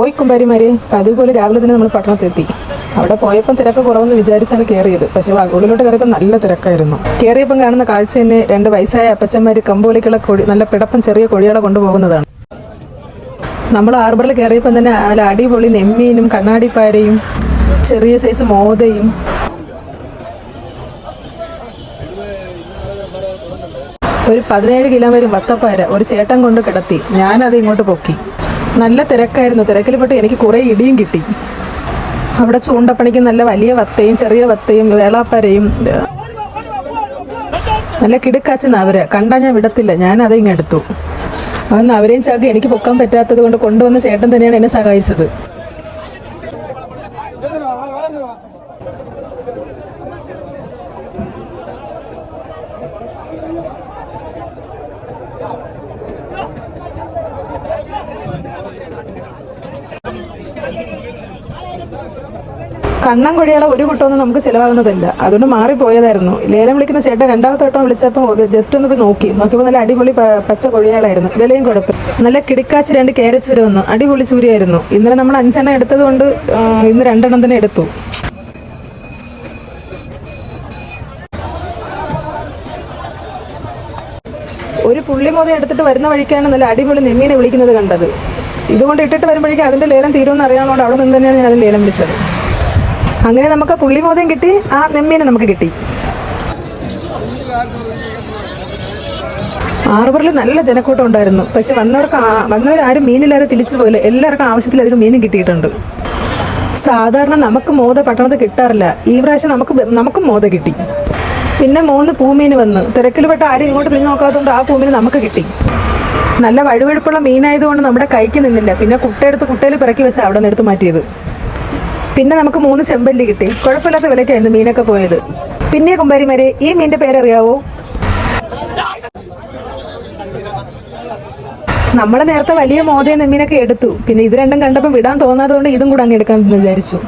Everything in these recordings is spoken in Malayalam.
ഓയ് കുമ്പാരിമാരെ അതുപോലെ രാവിലെ തന്നെ നമ്മൾ പട്ടണത്തെത്തി. അവിടെ പോയപ്പോൾ തിരക്ക് കുറവെന്ന് വിചാരിച്ചാണ് കയറിയത് പക്ഷെ ഉള്ളിലോട്ട് കയറിയപ്പോൾ നല്ല തിരക്കായിരുന്നു. കയറിയപ്പം കാണുന്ന കാഴ്ച തന്നെ രണ്ട് വയസ്സായ അപ്പച്ചന്മാർ കമ്പോലിക്കുള്ള കൊടി നല്ല പിടപ്പം ചെറിയ കൊടികളെ കൊണ്ടുപോകുന്നതാണ്. നമ്മൾ ആർബറിൽ കയറിയപ്പം തന്നെ നല്ല അടിപൊളി നെമ്മീനും കണ്ണാടിപ്പാരയും ചെറിയ സൈസ് മോതയും. ഒരു പതിനേഴ് കിലോ വരും വത്തപ്പാര ഒരു ചേട്ടൻ കൊണ്ട് കിടത്തി. ഞാനത് ഇങ്ങോട്ട് പൊക്കി. നല്ല തിരക്കായിരുന്നു. തിരക്കിൽപ്പെട്ട് എനിക്ക് കുറേ ഇടിയും കിട്ടി. അവിടെ ചൂണ്ടപ്പണിക്ക് നല്ല വലിയ വത്തയും ചെറിയ വത്തയും വേളാപ്പരയും നല്ല കിടുക്കാച്ചെന്ന് അവർ. കണ്ടാ ഞാൻ വിടത്തില്ല. ഞാൻ അതിങ്ങെടുത്തു അന്ന് അവരെയും ചാക്കി എനിക്ക് പൊക്കാൻ പറ്റാത്തത് കൊണ്ട് കൊണ്ടുവന്ന ചേട്ടൻ തന്നെയാണ് എന്നെ സഹായിച്ചത്. കണ്ണം കൊടിയുള്ള ഒരു കുട്ടമൊന്നും നമുക്ക് ചിലവാകുന്നതല്ല. അതുകൊണ്ട് മാറിപ്പോയതായിരുന്നു. ലേലം വിളിക്കുന്ന ചേട്ടൻ രണ്ടാമത്തെ വട്ടം വിളിച്ചപ്പോൾ ജസ്റ്റ് ഒന്ന് നോക്കി. നോക്കിയപ്പോൾ നല്ല അടിപൊളി പച്ച കൊഴിയാളായിരുന്നു. വിലയും കുഴപ്പം. നല്ല കിടിക്കാച്ച് രണ്ട് കേരച്ചൂര വന്നു. അടിപൊളി ചൂരിയായിരുന്നു. ഇന്നലെ നമ്മൾ അഞ്ചെണ്ണം എടുത്തത് കൊണ്ട് ഇന്ന് രണ്ടെണ്ണം തന്നെ എടുത്തു. ഒരു പുള്ളി മുതൽ എടുത്തിട്ട് വരുന്ന വഴിക്കാണ് നല്ല അടിപൊളി നെമ്മീനെ വിളിക്കുന്നത് കണ്ടത്. ഇതുകൊണ്ട് ഇട്ടിട്ട് വരുമ്പോഴേക്കും അതിന്റെ ലേലം തീരുമെന്ന് അറിയാവുന്നതുകൊണ്ട് അവിടെ നിന്ന് തന്നെയാണ് ഞാൻ ലേലം വിളിച്ചത്. അങ്ങനെ നമുക്ക് പുള്ളിമോതയും കിട്ടി ആ നെമ്മീനെ നമുക്ക് കിട്ടി. ആർബറിൽ നല്ല ജനക്കൂട്ടം ഉണ്ടായിരുന്നു. പക്ഷെ വന്നവർക്ക് വന്നവർ വന്നവരാരും മീനില്ലാതെ തിരിച്ചു പോയില്ല. എല്ലാവർക്കും ആവശ്യത്തിലധികം മീനും കിട്ടിയിട്ടുണ്ട്. സാധാരണ നമുക്ക് മോദ പട്ടണത്ത് കിട്ടാറില്ല. ഈ പ്രാവശ്യം നമുക്ക് നമുക്കും മോത കിട്ടി. പിന്നെ മൂന്ന് പൂമീന് വന്ന്. തിരക്കിൽപ്പെട്ട ആരും ഇങ്ങോട്ട് തിരിഞ്ഞു നോക്കാത്തതുകൊണ്ട് ആ പൂമീന് നമുക്ക് കിട്ടി. നല്ല വഴുവഴുപ്പുള്ള മീനായതുകൊണ്ട് നമ്മുടെ കൈക്ക് നിന്നില്ല. പിന്നെ കുട്ടയെടുത്ത് കുട്ടയിൽ പിറക്കി വെച്ച് അവിടെ നിന്ന് എടുത്ത് മാറ്റിയത്. പിന്നെ നമുക്ക് മൂന്ന് ചെമ്പല്ലി കിട്ടി. കുഴപ്പമില്ലാത്ത വിലക്കായിരുന്നു മീനൊക്കെ പോയത്. പിന്നെ കുമ്പാരിമാരെ ഈ മീനിന്റെ പേരറിയാവോ? നമ്മൾ നേരത്തെ വലിയ മോദയ നെമ്മീനൊക്കെ എടുത്തു. പിന്നെ ഇത് രണ്ടും കണ്ടപ്പോൾ വിടാൻ തോന്നാത്തതുകൊണ്ട് ഇതും കൂടെ അങ്ങ് എടുക്കാമെന്ന് വിചാരിച്ചു.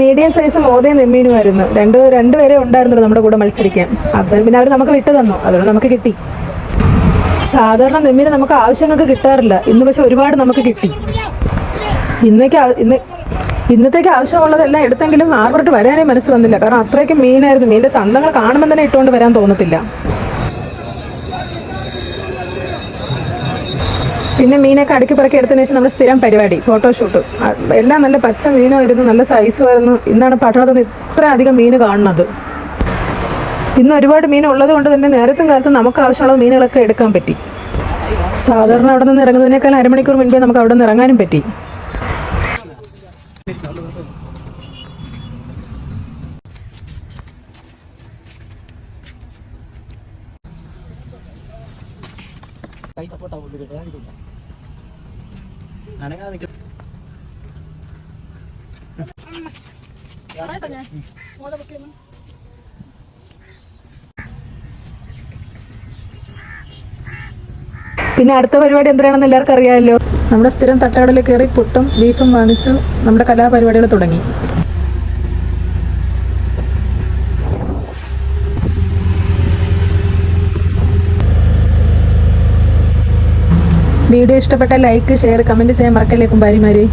മീഡിയം സൈസ് മോതയും നെമ്മീനുമായിരുന്നു. രണ്ട് രണ്ടുപേരെ ഉണ്ടായിരുന്നുള്ളൂ നമ്മുടെ കൂടെ മത്സരിക്കാൻ. അവസാനം പിന്നെ അവർ നമുക്ക് വിട്ടു തന്നു. അതുകൊണ്ട് നമുക്ക് കിട്ടി. സാധാരണ നെമ്മീന് നമുക്ക് ആവശ്യങ്ങൾക്ക് കിട്ടാറില്ല. ഇന്ന് പക്ഷെ ഒരുപാട് നമുക്ക് കിട്ടി. ഇന്നേക്ക് ഇന്ന് ഇന്നത്തേക്ക് ആവശ്യമുള്ളതെല്ലാം എടുത്തെങ്കിലും ആർബറിട്ട് വരാനേ മനസ്സ് വന്നില്ല. കാരണം അത്രയ്ക്ക് മീനായിരുന്നു. മീന്റെ സന്തങ്ങൾ കാണുമ്പോൾ തന്നെ ഇട്ടുകൊണ്ട് വരാൻ തോന്നത്തില്ല. പിന്നെ മീനൊക്കെ അടുക്കി പറക്കി എടുത്തതിന് ശേഷം നമ്മൾ സ്ഥിരം പരിപാടി ഫോട്ടോഷൂട്ട് എല്ലാം നല്ല പച്ച മീനുമായിരുന്നു നല്ല സൈസുമായിരുന്നു ഇന്നാണ് പട്ടണത്തിൽ നിന്ന് ഇത്ര അധികം മീൻ കാണുന്നത്. ഇന്ന് ഒരുപാട് മീൻ ഉള്ളത് കൊണ്ട് തന്നെ നേരത്തും കാലത്തും നമുക്ക് ആവശ്യമുള്ള മീനുകളൊക്കെ എടുക്കാൻ പറ്റി. സാധാരണ അവിടെ നിന്ന് ഇറങ്ങുന്നതിനേക്കാൾ അരമണിക്കൂർ മുൻപേ നമുക്ക് അവിടെ നിന്ന് ഇറങ്ങാനും പറ്റി. പിന്നെ അടുത്ത പരിപാടി എന്തിനാണെന്ന് എല്ലാവർക്കും അറിയാമല്ലോ. നമ്മുടെ സ്ഥിരം തട്ടുകടയിൽ കയറി പുട്ടും ബീഫും വാങ്ങിച്ചു നമ്മുടെ കലാപരിപാടികൾ തുടങ്ങി. വീഡിയോ ഇഷ്ടപ്പെട്ട ലൈക്ക് ഷെയർ കമന്റ് ചെയ്യാൻ മറക്കല്ലേ കുമ്പാരിമാരെ?